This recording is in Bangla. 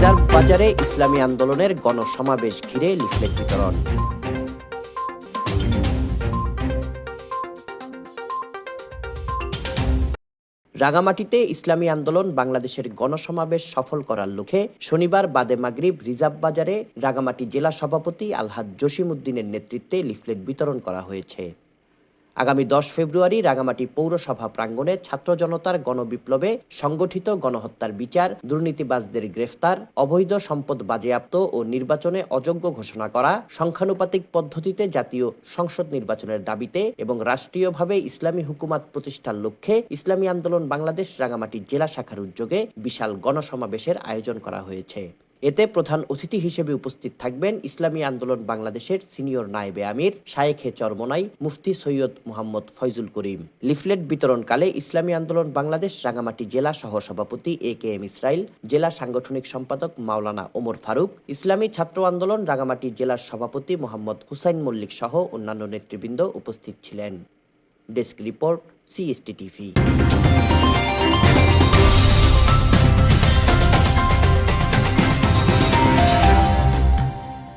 রিজার্ভ বাজারে ইসলামী আন্দোলনের গণসমাবেশ ঘিরে লিফলেট বিতরণ। রাঙামাটিতে ইসলামী আন্দোলন বাংলাদেশের গণসমাবেশ সফল করার লক্ষ্যে শনিবার বাদে মাগরিব রিজার্ভ বাজারে রাঙামাটি জেলা সভাপতি আলহাদ জসিম উদ্দিনের নেতৃত্বে লিফলেট বিতরণ করা হয়েছে। আগামী দশ ফেব্রুয়ারি রাঙামাটি পৌরসভা প্রাঙ্গণে ছাত্র জনতার গণবিপ্লবে সংগঠিত গণহত্যার বিচার, দুর্নীতিবাজদের গ্রেফতার, অবৈধ সম্পদ বাজেয়াপ্ত ও নির্বাচনে অযোগ্য ঘোষণা করা, সংখ্যানুপাতিক পদ্ধতিতে জাতীয় সংসদ নির্বাচনের দাবিতে এবং রাষ্ট্রীয়ভাবে ইসলামী হুকুমাত প্রতিষ্ঠার লক্ষ্যে ইসলামী আন্দোলন বাংলাদেশ রাঙামাটি জেলা শাখার উদ্যোগে বিশাল গণসমাবেশের আয়োজন করা হয়েছে। এতে প্রধান অতিথি হিসেবে উপস্থিত থাকবেন ইসলামী আন্দোলন বাংলাদেশের সিনিয়র নায়েবে আমির শায়েখে চরমনাই, মুফতি সৈয়দ মোহাম্মদ ফয়জুল করিম। লিফলেট বিতরণকালে ইসলামী আন্দোলন বাংলাদেশ রাঙামাটি জেলা সহ সভাপতি এ কে এম ইসরাইল, জেলা সাংগঠনিক সম্পাদক মাওলানা ওমর ফারুক, ইসলামী ছাত্র আন্দোলন রাঙামাটি জেলার সভাপতি মোহাম্মদ হুসাইন মল্লিক সহ অন্যান্য নেতৃবৃন্দ উপস্থিত ছিলেন। Desk report CST TV.